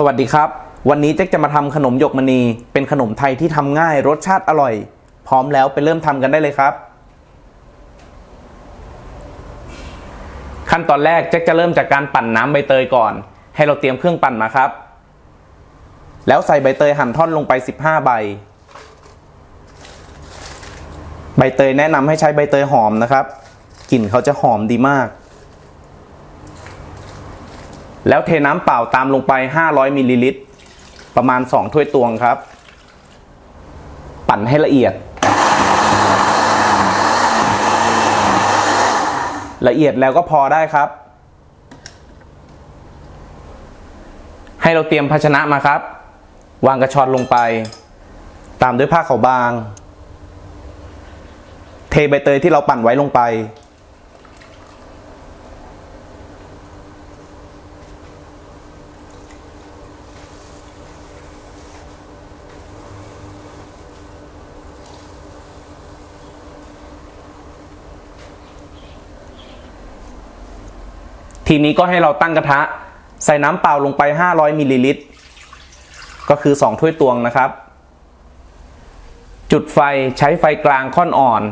สวัสดีครับ วันนี้แจ็คจะมาทำขนมหยกมณี เป็นขนมไทยที่ทำง่ายรสชาติอร่อย พร้อมแล้วไปเริ่มทำกันได้เลยครับ ขั้นตอนแรกแจ็คจะเริ่มจากการปั่นน้ำใบเตยก่อน ให้เราเตรียมเครื่องปั่นมาครับ แล้วใส่ใบเตยหั่นท่อนลงไป 15 ใบ ใบเตยแนะนำให้ใช้ใบเตยหอมนะครับ กลิ่นเขาจะหอมดีมาก แล้วเทน้ำเปล่าตามลงไป 500มิลลิลิตรประมาณ 2 ถ้วยตวงครับ ปั่นให้ละเอียด ละเอียดแล้วก็พอได้ครับ ให้เราเตรียมภาชนะมาครับ วางกระชอนลงไป ตามด้วยผ้าขาวบาง เทใบเตยที่เราปั่นไว้ลงไป ทีนี้ก็ให้เราตั้งกระทะ ใส่น้ำเปล่าลงไป 500มิลลิลิตรก็คือ 2 ถ้วยตวงนะครับ จุดไฟใช้ไฟกลางค่อนอ่อน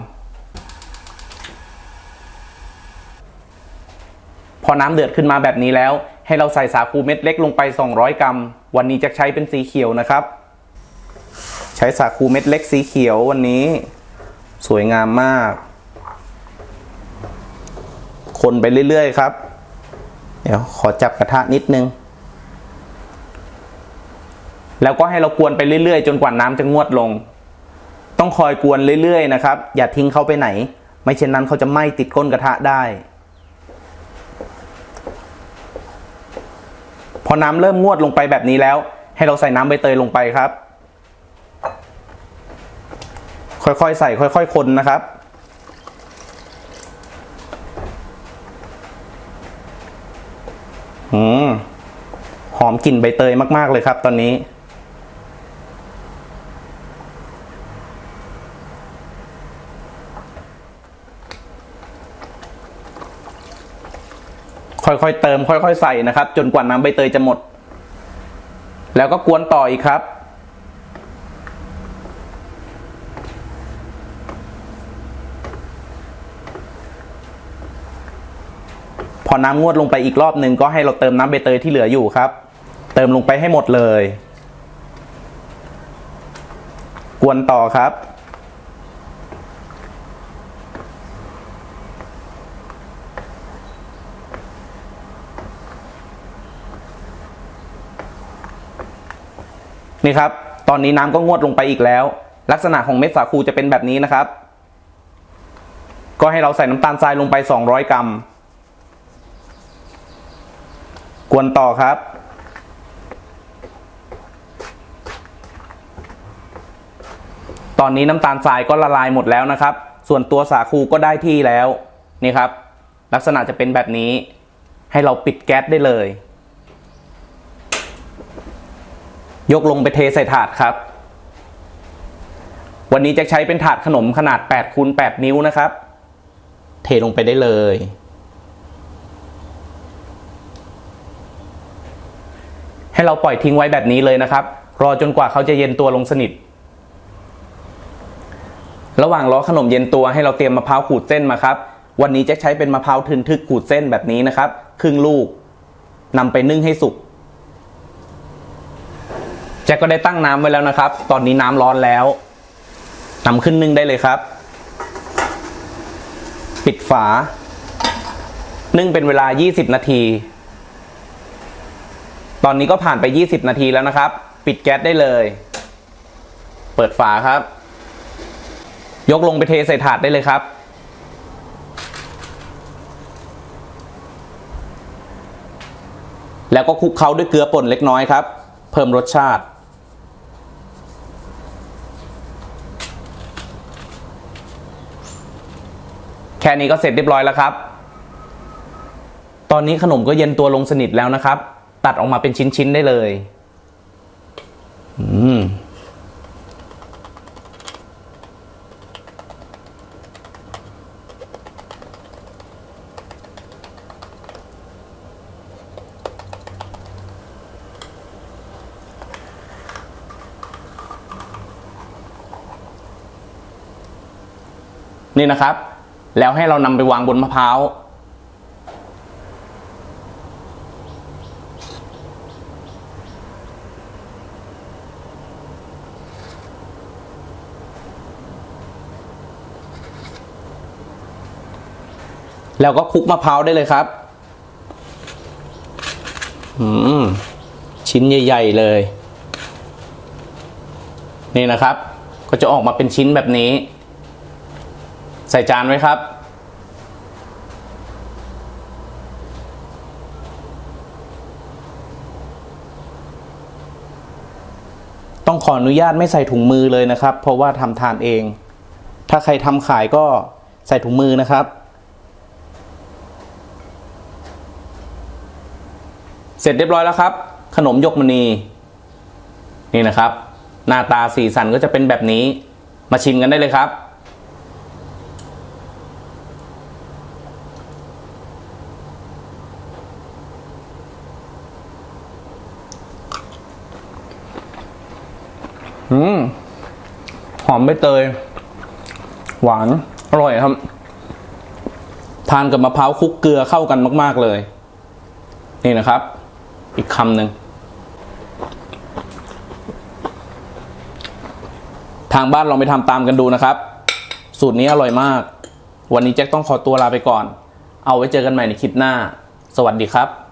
พอน้ำเดือดขึ้นมาแบบนี้แล้ว ให้เราใส่สาคูเม็ดเล็กลงไป 200 กรัม วันนี้จะใช้เป็นสีเขียวนะครับ ใช้สาคูเม็ดเล็กสีเขียววันนี้ สวยงามมาก คนไปเรื่อย ๆ ครับ เดี๋ยวขอจับกระทะนิดนึง แล้วก็ให้เรากวนไปเรื่อยๆ จนกว่าน้ำจะงวดลง ต้องคอยกวนเรื่อยๆนะครับ อย่าทิ้งเขาไปไหน ไม่เช่นนั้นเขาจะไหม้ติดก้นกระทะได้พอน้ำเริ่มงวดลงไปแบบนี้แล้ว ให้เราใส่น้ำใบเตยลงไปครับ ค่อยๆใส่ค่อยๆคนนะครับ อืมหอมกลิ่นใบเตยมาก ๆ เลยครับ ตอนนี้ ค่อย ๆ เติม ค่อย ๆ ใส่นะครับ จนกว่าน้ำใบเตยจะหมด แล้วก็กวนต่ออีกครับ อน้ำงวดลงไปอีกรอบหนึ่งก็ให้เราเติมน้ำใบเตยที่เหลืออยู่ครับ เติมลงไปให้หมดเลย กวนต่อครับนี่ครับ ตอนนี้น้ำก็งวดลงไปอีกแล้ว ลักษณะของเม็ดสาคูจะเป็นแบบนี้นะครับ ก็ให้เราใส่น้ำตาลทรายลงไป 200 กรัม ก วนต่อครับ ตอนนี้น้ำตาลทรายก็ละลายหมดแล้วนะครับ ส่วนตัวสาคูก็ได้ที่แล้วนี่ครับ ลักษณะจะเป็นแบบนี้ ให้เราปิดแก๊สได้เลย ยกลงไปเทใส่ถาดครับ วันนี้จะใช้เป็นถาดขนมขนาด8คูณ8นิ้วนะครับ เทลงไปได้เลย ให้เราปล่อยทิ้งไว้แบบนี้เลยนะครับ รอจนกว่าเขาจะเย็นตัวลงสนิท ระหว่างรอขนมเย็นตัวให้เราเตรียมมะพร้าวขูดเส้นมาครับ วันนี้จะใช้เป็นมะพร้าวทึนทึกขูดเส้นแบบนี้นะครับ ครึ่งลูกนำไปนึ่งให้สุกแจ็คก็ได้ตั้งน้ำไว้แล้วนะครับ ตอนนี้น้ำร้อนแล้วนำขึ้นนึ่งได้เลยครับ ปิดฝา นึ่งเป็นเวลา 20 นาที ตอนนี้ก็ผ่านไป 20 นาทีแล้วนะครับ ปิดแก๊สได้เลย เปิดฝาครับ ยกลงไปเทใส่ถาดได้เลยครับ แล้วก็คลุกเคล้าด้วยเกลือป่นเล็กน้อยครับ เพิ่มรสชาติแค่นี้ก็เสร็จเรียบร้อยแล้วครับ ตอนนี้ขนมก็เย็นตัวลงสนิทแล้วนะครับ ตัดออกมาเป็นชิ้น ๆ ได้เลยอืมนี่นะครับ แล้วให้เรานำไปวางบนมะพร้าว แล้วก็คลุกมะพร้าวได้เลยครับ อืม ชิ้นใหญ่ ๆ เลย นี่นะครับ ก็จะออกมาเป็นชิ้นแบบนี้ ใส่จานไว้ครับต้องขออนุญาตไม่ใส่ถุงมือเลยนะครับ เพราะว่าทำทานเอง ถ้าใครทำขายก็ใส่ถุงมือนะครับ เสร็จเรียบร้อยแล้วครับ ขนมยกมณีนี่นะครับ หน้าตาสีสันก็จะเป็นแบบนี้ มาชิมกันได้เลยครับ อืม หอมใบเตย หวาน อร่อยครับ ทานกับมะพร้าวคลุกเกลือเข้ากันมาก ๆ เลย นี่นะครับ อีกคำหนึ่งทางบ้านลองไปทำตามกันดูนะครับ สูตรนี้อร่อยมาก วันนี้แจ็คต้องขอตัวลาไปก่อน เอาไว้เจอกันใหม่ในคลิปหน้า สวัสดีครับ